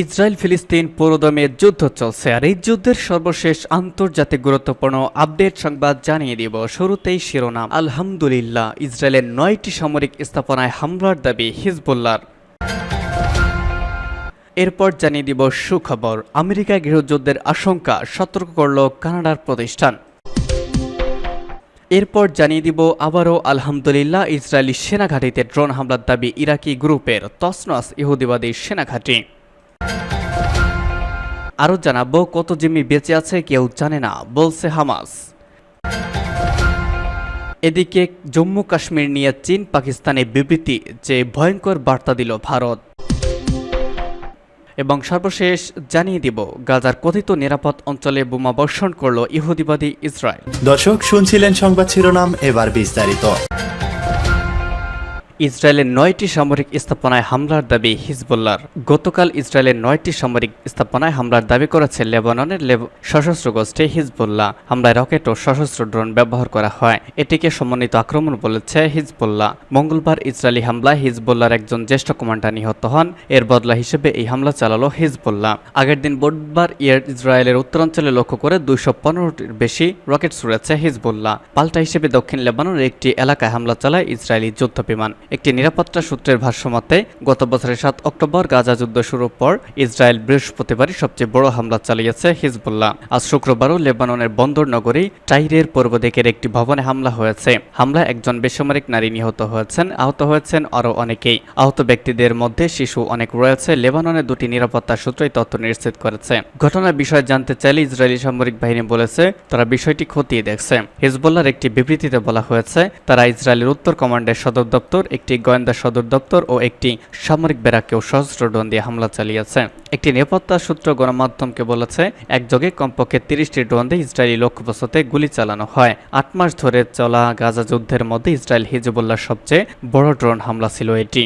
Israel ফিলিস্তিন পুরোদমে যুদ্ধ চলছে আর এই যুদ্ধের সর্বশেষ আন্তর্জাতিক গুরুত্বপূর্ণ আপডেট সংবাদ জানিয়ে দিব শুরুতেই শিরোনাম। আলহামদুলিল্লাহ, ইসরায়েলের নয়টি সামরিক স্থাপনায় হামলার দাবি হিজবুল্লার এরপর জানিয়ে দিব সুখবর। আমেরিকা গৃহযুদ্ধের আশঙ্কা সতর্ক করল কানাডার প্রতিষ্ঠান। এরপর জানিয়ে দিব আবারও আলহামদুলিল্লাহ, ইসরায়েলি সেনাঘাঁটিতে ড্রোন হামলার দাবি ইরাকি গ্রুপের তসনস ইহুদিবাদী সেনাঘাঁটি। আরও জানাব কত জিম্মি বেঁচে আছে কেউ জানে না, বলছে হামাস। এদিকে জম্মু কাশ্মীর নিয়ে চীন পাকিস্তানে বিবৃতি, যে ভয়ঙ্কর বার্তা দিল ভারত। এবং সর্বশেষ জানিয়ে দিব, গাজার কথিত নিরাপদ অঞ্চলে বোমা বর্ষণ করল ইহুদিবাদী ইসরায়েল। দর্শক, শুনছিলেন সংবাদ শিরোনাম, এবার বিস্তারিত। ইসরায়েলের নয়টি সামরিক স্থাপনায় হামলার দাবি হিজবুল্লার গতকাল ইসরায়েলের নয়টি সামরিক স্থাপনায় হামলার দাবি করেছে লেবাননের লেব- সশস্ত্র গোষ্ঠী হিজবুল্লাহ। হামলায় রকেট ও সশস্ত্র ড্রোন ব্যবহার করা হয়। এটিকে সমন্বিত আক্রমণ বলেছে হিজবুল্লাহ। মঙ্গলবার ইসরায়েলি হামলায় হিজবুল্লাহর একজন জ্যেষ্ঠ কমান্ডার নিহত হন। এর বদলা হিসেবে এই হামলা চালালো হিজবুল্লাহ। আগের দিন বুধবার ইয়ার ইসরায়েলের উত্তরাঞ্চলে লক্ষ্য করে দুইশো পনেরোটির বেশি রকেট ছুড়েছে হিজবুল্লাহ। পাল্টা হিসেবে দক্ষিণ লেবাননের একটি এলাকায় হামলা চালায় ইসরায়েলি যুদ্ধ বিমান একটি নিরাপত্তা সূত্রের ভাষ্যমতে, গত বছরের সাত অক্টোবর গাজা যুদ্ধ শুরুর পর ইসরায়েল বৃহস্পতিবারই সবচেয়ে বড় হামলা চালিয়েছে হিজবুল্লাহ। আজ শুক্রবারও লেবাননের বন্দর নগরী টাইরের পূর্ব দিকের একটি ভবনে হামলা হয়েছে। হামলায় একজন বেসামরিক নারী নিহত হয়েছেন, আহত হয়েছেন আরও অনেকেই। আহত ব্যক্তিদের মধ্যে শিশু অনেক রয়েছে লেবাননের দুটি নিরাপত্তা সূত্রই তথ্য নিশ্চিত করেছে। ঘটনার বিষয়ে জানতে চাইলে ইসরায়েলি সামরিক বাহিনী বলেছে, তারা বিষয়টি খতিয়ে দেখছে। হিজবুল্লাহর একটি বিবৃতিতে বলা হয়েছে, তারা ইসরায়েলের উত্তর কমান্ডের সদর দপ্তর একটি গোয়েন্দা সদর দপ্তর ও একটি সামরিক ব্যারাকেও সশস্ত্র ড্রোন দিয়ে হামলা চালিয়েছে। একটি নিরাপত্তা সূত্র গণমাধ্যমকে বলেছে, একযোগে কমপক্ষে তিরিশটি ড্রোন দিয়ে ইসরায়েলি লক্ষ্যবস্তুতে গুলি চালানো হয়। আট মাস ধরে চলা গাজা যুদ্ধের মধ্যে ইসরায়েল হিজবুল্লার সবচেয়ে বড় ড্রোন হামলা ছিল এটি।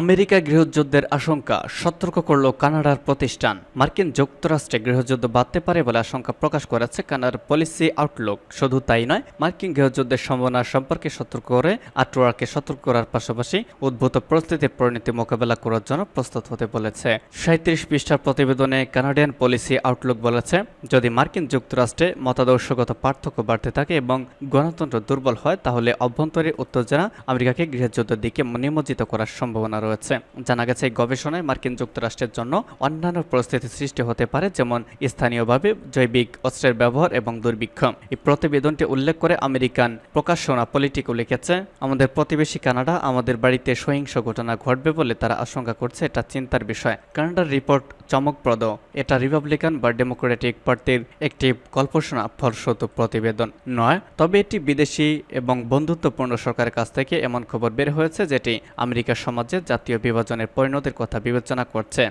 আমেরিকা গৃহযুদ্ধের আশঙ্কা। সতর্ক করল কানাডার প্রতিষ্ঠান। মার্কিন যুক্তরাষ্ট্রে গৃহযুদ্ধ বাড়তে পারে বলে আশঙ্কা প্রকাশ করেছে কানাডার পলিসি আউটলুক। শুধু তাই নয়, মার্কিন গৃহযুদ্ধের সম্ভাবনা সম্পর্কে সতর্ক করে আটোয়ারকে সতর্ক করার পাশাপাশি উদ্ভূত পরিস্থিতির পরিণতি মোকাবেলা করার জন্য প্রস্তুত হতে বলেছে। সাঁত্রিশ পৃষ্ঠার প্রতিবেদনে কানাডিয়ান পলিসি আউটলুক বলেছে, যদি মার্কিন যুক্তরাষ্ট্রে মতাদর্শগত পার্থক্য বাড়তে থাকে এবং গণতন্ত্র দুর্বল হয়, তাহলে অভ্যন্তরীণ উত্তেজনা আমেরিকাকে গৃহযুদ্ধের দিকে নিমজ্জিত করার সম্ভাবনা রয়েছে। জানা গেছে গবেষণায় মার্কিন যুক্তরাষ্ট্রের জন্য অন্যান্য পরিস্থিতি সৃষ্টি হতে পারে, যেমন স্থানীয়ভাবে জৈবিক অস্ত্রের ব্যবহার এবং দুর্ভিক্ষ। এই প্রতিবেদনটি উল্লেখ করে আমেরিকান প্রকাশনা পলিটিক লিখেছে, আমাদের প্রতিবেশী কানাডা আমাদের বাড়িতে সহিংস ঘটনা ঘটবে বলে তারা আশঙ্কা করছে, এটা চিন্তার বিষয়। কানাডার রিপোর্ট চমকপ্রদ। এটা রিপাবলিকান বা ডেমোক্রেটিক পার্টির একটি কল্পনা ফলস্বরূপ প্রতিবেদন নয়। তবে এটি বিদেশি এবং বন্ধুত্বপূর্ণ সরকারের কাছ থেকে এমন খবর বের হয়েছে যেটি আমেরিকার সমাজে জাতীয় বিভাজনের পরিণতির কথা বিবেচনা করছে।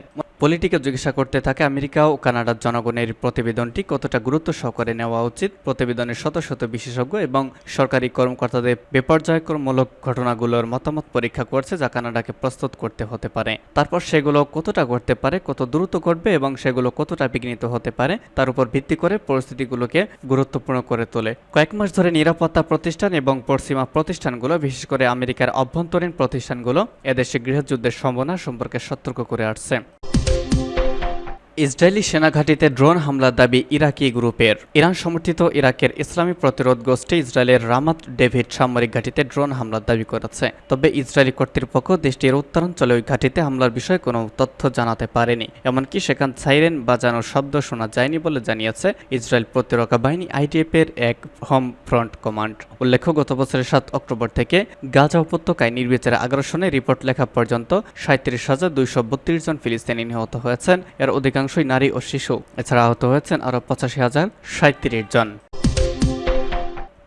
পলিটিকে জিজ্ঞাসা করতে থাকে আমেরিকা ও কানাডার জনগণের প্রতিবেদনটি কতটা গুরুত্ব সহকারে নেওয়া উচিত, প্রতিবেদনের শত শত বিশেষজ্ঞ এবং সরকারি কর্মকর্তাদের বিপর্যয়করমূলক ঘটনাগুলোর মতামত পরীক্ষা করছে যা কানাডাকে প্রস্তুত করতে হতে পারে। তারপর সেগুলো কতটা ঘটতে পারে, কত দ্রুত ঘটবে এবং সেগুলো কতটা বিঘ্নিত হতে পারে, তার উপর ভিত্তি করে পরিস্থিতিগুলোকে গুরুত্বপূর্ণ করে তোলে। কয়েক মাস ধরে নিরাপত্তা প্রতিষ্ঠান এবং পশ্চিমা প্রতিষ্ঠানগুলো, বিশেষ করে আমেরিকার অভ্যন্তরীণ প্রতিষ্ঠানগুলো, এদেশে গৃহযুদ্ধের সম্ভাবনা সম্পর্কে সতর্ক করে আসছে। ইসরায়েলি সেনাঘাঁটিতে ড্রোন হামলার দাবি ইরাকি গ্রুপের। ইরান সমর্থিত ইরাকের ইসলামী প্রতিরোধ গোষ্ঠী ইসরায়েলের রামাত ডেভিড সামরিক ঘাঁটিতে ড্রোন হামলার দাবি করেছে। তবে ইসরায়েলি কর্তৃপক্ষ দেশটির উত্তরাঞ্চলে ওই ঘাঁটিতে হামলার বিষয়ে কোনো তথ্য জানাতে পারেনি। এমনকি সেখান সাইরেন বাজানোর শব্দ শোনা যায়নি বলে জানিয়েছে ইসরায়েল প্রতিরক্ষা বাহিনী আইডিএফ এর এক হোম ফ্রন্ট কমান্ড। উল্লেখ্য, গত বছরের সাত অক্টোবর থেকে গাজা উপত্যকায় নির্বিচারে আগ্রাসনে রিপোর্ট লেখা পর্যন্ত সাঁত্রিশ হাজার দুইশো বত্রিশ জন ফিলিস্তিনি নিহত হয়েছেন। এর অধিকাংশই নারী ও শিশু। এছাড়া আহত হয়েছেন আরও পঁচাশি হাজার সাঁত্রিশ জন।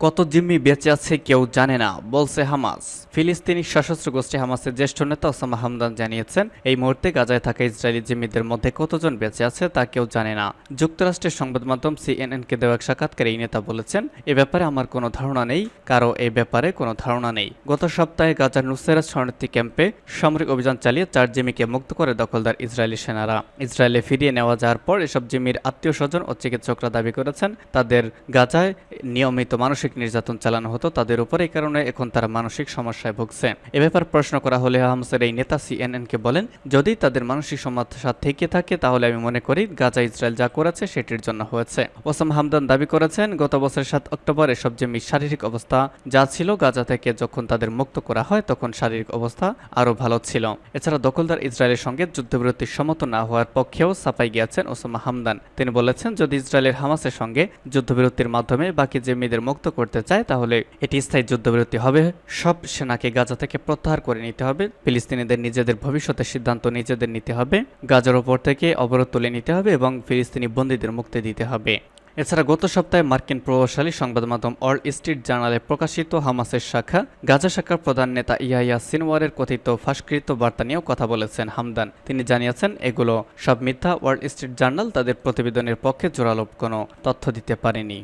কত জিম্মি বেঁচে আছে কেউ জানে না, বলছে হামাস। ফিলিস্তিনি সশস্ত্র গোষ্ঠী হামাসের জ্যেষ্ঠ নেতা ওসামা হামদান জানিয়েছেন, এই মুহূর্তে গাজায় থাকা ইসরায়েলি জিম্মিদের মধ্যে কতজন বেঁচে আছে তা কেউ জানে না। যুক্তরাষ্ট্রের সংবাদ মাধ্যম সিএনএনকে দেওয়া এক সাক্ষাৎকারে এই নেতা বলেছেন, এ ব্যাপারে আমার কোনো ধারণা নেই, কারও এ ব্যাপারে কোনো ধারণা নেই। গত সপ্তাহে গাজার নুসেরাত শরণার্থী ক্যাম্পে সামরিক অভিযান চালিয়ে চার জিম্মিকে মুক্ত করে দখলদার ইসরায়েলি সেনারা। ইসরায়েলে ফিরিয়ে নেওয়া যাওয়ার পর এসব জিম্মির আত্মীয় স্বজন ও চিকিৎসকরা দাবি করেছেন, তাদের গাজায় নিয়মিত মানসিক মানসিক নির্যাতন চালানো হতো, তাদের উপর এই কারণে এখন তারা মানসিক সমস্যায় ভুগছে। এ ব্যাপার প্রশ্ন করা হলে হামাসের এই নেতা সিএনএনকে বলেন, যদি তাদের মানসিক সমস্যা থেকে থাকে, তাহলে আমি মনে করি গাজা ইসরায়েল যা করেছে সেটির জন্য হয়েছে। ওসাম হামদান দাবি করেছেন, গত বছরের সাত অক্টোবর এসব জমি শারীরিক অবস্থা যা ছিল গাজা থেকে যখন তাদের মুক্ত করা হয়, তখন শারীরিক অবস্থা আরও ভালো ছিল। এছাড়া দখলদার ইসরায়েলের সঙ্গে যুদ্ধবিরতির সম্মত না হওয়ার পক্ষেও সাফাই গিয়েছেন ওসামা হামদান। তিনি বলেছেন, যদি ইসরায়েলের হামাসের সঙ্গে যুদ্ধবিরতির মাধ্যমে বাকি জমিদের মুক্ত করতে চায়, তাহলে এটি স্থায়ী যুদ্ধবিরতি হবে। সব সেনাকে গাজা থেকে প্রত্যাহার করে নিতে হবে। ফিলিস্তিনিদের নিজেদের ভবিষ্যতের সিদ্ধান্ত নিজেদের নিতে হবে। গাজার ওপর থেকে অবরোধ তুলে নিতে হবে এবং ফিলিস্তিনি বন্দীদের মুক্তি দিতে হবে। এছাড়া গত সপ্তাহে মার্কিন প্রভাবশালী সংবাদ মাধ্যম অল স্ট্রিট জার্নালে প্রকাশিত হামাসের শাখা, গাজা শাখার প্রধান নেতা ইয়াহিয়া সিনওয়ারের কথিত ফাঁসকৃত বার্তা নিয়েও কথা বলেছেন হামদান। তিনি জানিয়েছেন, এগুলো সব মিথ্যা। ওয়ার্ল্ড স্ট্রিট জার্নাল তাদের প্রতিবেদনের পক্ষে জোরালো কোনো তথ্য দিতে পারেনি।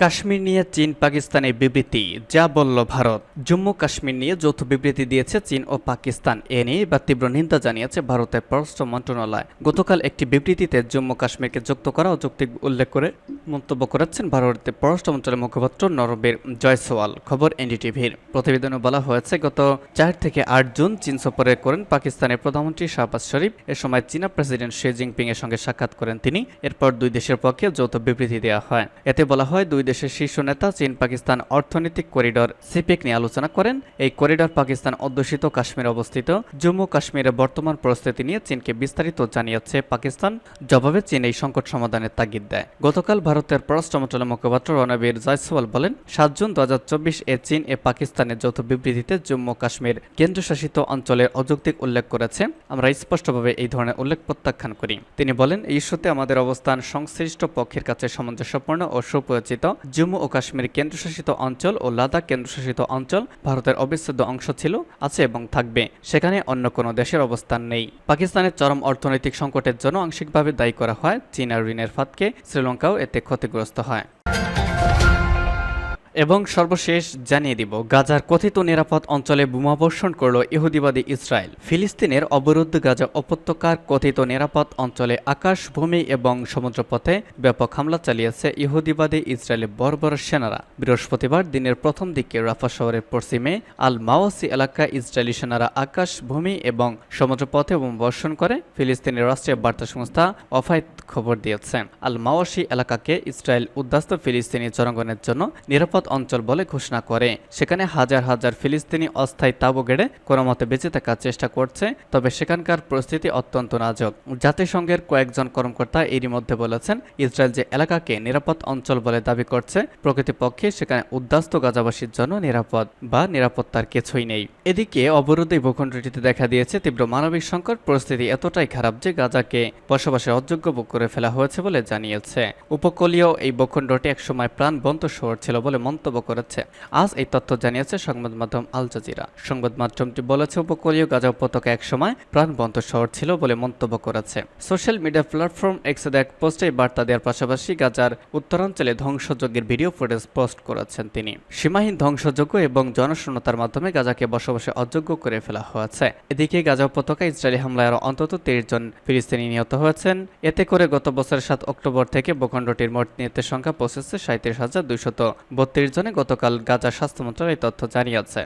কাশ্মীর নিয়ে চীন, পাকিস্তানে বিবৃতি। যা বলল ভারত। জম্মু কাশ্মীর নিয়ে যৌথ বিবৃতি দিয়েছে চীন ও পাকিস্তান। এ নিয়ে বা তীব্র নিন্দা জানিয়েছে ভারতের পররাষ্ট্র মন্ত্রণালয়। গতকাল একটি বিবৃতিতে জম্মু কাশ্মীরকে যুক্ত করা ও যৌক্তিক উল্লেখ করে মন্তব্য করেছেন ভারতের পররাষ্ট্র মন্ত্রণালয়ের মুখপাত্র নরবীর জয়সওয়াল। খবর এনডিটিভির। প্রতিবেদনে বলা হয়েছে, গত চার থেকে আট জুন চীন সফরে করেন পাকিস্তানের প্রধানমন্ত্রী শাহবাজ শরীফ। এ সময় চীনা প্রেসিডেন্ট শি জিনপিং এর সঙ্গে সাক্ষাৎ করেন তিনি। এরপর দুই দেশের পক্ষে যৌথ বিবৃতি দেওয়া হয়। এতে বলা হয়, দুই দেশের শীর্ষ নেতা চীন পাকিস্তান অর্থনৈতিক করিডর সিপেক নিয়ে আলোচনা করেন। এই করিডর পাকিস্তান অধ্যুষিত কাশ্মীরে অবস্থিত। জম্মু কাশ্মীরের বর্তমান পরিস্থিতি নিয়ে চীনকে বিস্তারিত জানিয়েছে পাকিস্তান। জবাবে চীন এই সংকট সমাধানের তাগিদ দেয়। গতকাল ভারতের পররাষ্ট্র মন্ত্রণালয় মুখপাত্র রণবীর জয়সওয়াল বলেন, সাত জুন দু হাজার চব্বিশ এ চীন এ পাকিস্তানের যৌথ বিবৃতিতে জম্মু কাশ্মীর কেন্দ্রশাসিত অঞ্চলের অযৌক্তিক উল্লেখ করেছে। আমরা স্পষ্টভাবে এই ধরনের উল্লেখ প্রত্যাখ্যান করি। তিনি বলেন, এই ইস্যুতে আমাদের অবস্থান সংশ্লিষ্ট পক্ষের কাছে সামঞ্জস্যপূর্ণ ও সুপরিচিত। জম্মু ও কাশ্মীর কেন্দ্রশাসিত অঞ্চল ও লাদাখ কেন্দ্রশাসিত অঞ্চল ভারতের অবিচ্ছেদ্য অংশ ছিল, আছে এবং থাকবে। সেখানে অন্য কোনো দেশের অবস্থান নেই। পাকিস্তানের চরম অর্থনৈতিক সংকটের জন্য আংশিকভাবে দায়ী করা হয় চীন ঋণের ফাঁদকে। শ্রীলঙ্কাও এতে ক্ষতিগ্রস্ত হয় এবং সর্বশেষ জানিয়ে দিব, গাজার কথিত নিরাপদ অঞ্চলে বোমাবর্ষণ করল ইহুদিবাদী ইসরায়েল। ফিলিস্তিনের অবরুদ্ধ গাজা উপত্যকার কথিত নিরাপদ অঞ্চলে আকাশ, ভূমি এবং সমুদ্রপথে ব্যাপক হামলা চালিয়েছে ইহুদিবাদী ইসরায়েলের বর্বর সেনারা। বৃহস্পতিবার দিনের প্রথম দিকে রাফা শহরের পশ্চিমে আল মাওয়াসি এলাকায় ইসরায়েলি সেনারা আকাশ, ভূমি এবং সমুদ্রপথে বোমাবর্ষণ করে ফিলিস্তিনের রাষ্ট্রীয় বার্তা সংস্থা অফাইত খবর দিয়েছে। আল মাওয়াসি এলাকাকে ইসরায়েল উদ্বাস্ত ফিলিস্তিনি জনগণের জন্য নিরাপদ অঞ্চল বলে ঘোষণা করে। সেখানে হাজার হাজার ফিলিস্তিনি অস্থায়ী তাবু গেড়ে কোনো মতে বেঁচে থাকার চেষ্টা করছে, তবে সেখানকার পরিস্থিতি অত্যন্ত নাজুক। জাতিসংঘের কয়েকজন কর্মকর্তা এরই মধ্যে বলেছেন, ইসরায়েল যে এলাকাকে নিরাপদ অঞ্চল বলে দাবি করছে, প্রকৃতপক্ষে সেখানে উদ্বাস্ত গাজাবাসীর জন্য নিরাপদ বা নিরাপত্তার কিছুই নেই। এদিকে অবরোধে ভূখণ্ডটিতে দেখা দিয়েছে তীব্র মানবিক সংকট, পরিস্থিতি এতটাই খারাপ যে গাজাকে বসবাসের অযোগ্য করে ফেলা হয়েছে বলে জানিয়েছে। উপকূলীয় এই ভূখণ্ডটি একসময় প্রাণবন্ত শহর ছিল বলে মন্তব্য করেছে। আজ এই তথ্য জানিয়েছে সংবাদ মাধ্যম আল জাজিরা। সংবাদ মাধ্যমটি বলেছে, উপকূলীয় গাজা উপত্যকা একসময় প্রাণবন্ত শহর ছিল বলে মন্তব্য করেছে। সোশ্যাল মিডিয়া প্ল্যাটফর্ম এক্সে এক পোস্টে বার্তা দেওয়ার পাশাপাশি গাজার উত্তরাঞ্চলে ধ্বংসযজ্ঞের ভিডিও ফুটেজ পোস্ট করেছেন তিনি। সীমাহীন ধ্বংসযজ্ঞ এবং জনশূন্যতার মাধ্যমে গাজাকে বসবাসে অযোগ্য করে ফেলা হয়েছে। এদিকে গাজা উপত্যকা ইসরায়েলি হামলায় আরও অন্তত তিরিশ জন ফিলিস্তিনি নিহত হয়েছেন। এতে করে গত বছরের সাত অক্টোবর থেকে ভূখণ্ডটির মোট নিহতের সংখ্যা পৌঁছেছে সাঁত্রিশ হাজার দুইশত বত্রিশ জনে গতকাল গাজা স্বাস্থ্য মন্ত্রণালয় তথ্য জানিয়েছে।